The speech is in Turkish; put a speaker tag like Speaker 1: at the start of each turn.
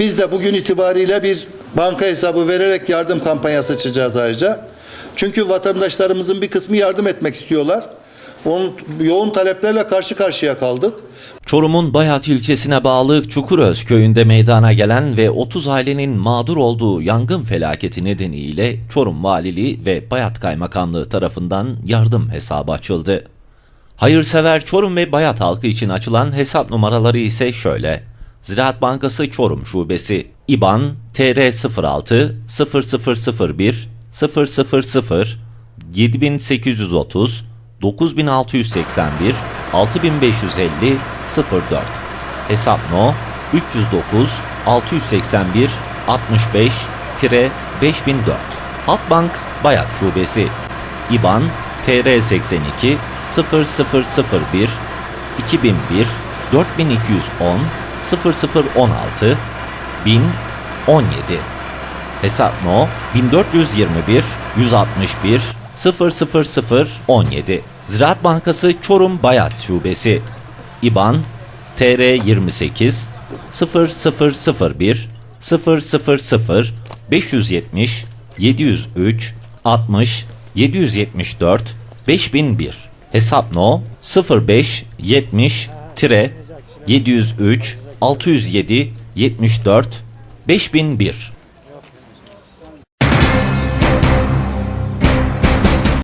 Speaker 1: Biz de bugün itibariyle bir banka hesabı vererek yardım kampanyası açacağız ayrıca. Çünkü vatandaşlarımızın bir kısmı yardım etmek istiyorlar. Onun yoğun taleplerle karşı karşıya kaldık.
Speaker 2: Çorum'un Bayat ilçesine bağlı Çukuröz köyünde meydana gelen ve 30 ailenin mağdur olduğu yangın felaketi nedeniyle Çorum Valiliği ve Bayat Kaymakamlığı tarafından yardım hesabı açıldı. Hayırsever Çorum ve Bayat halkı için açılan hesap numaraları ise şöyle. Ziraat Bankası Çorum Şubesi İBAN TR06 0001 000 7830 9681 6550 04 Hesap No 309 681 65 5004 Halkbank Bayat Şubesi İBAN TR82 0001 2001 4210 0016 1017 Hesap No 1421 161 00017 Ziraat Bankası Çorum Bayat Şubesi. İBAN TR 28 0001 000 570 703 60 774 5001 Hesap No 05 70 703 607 74 5001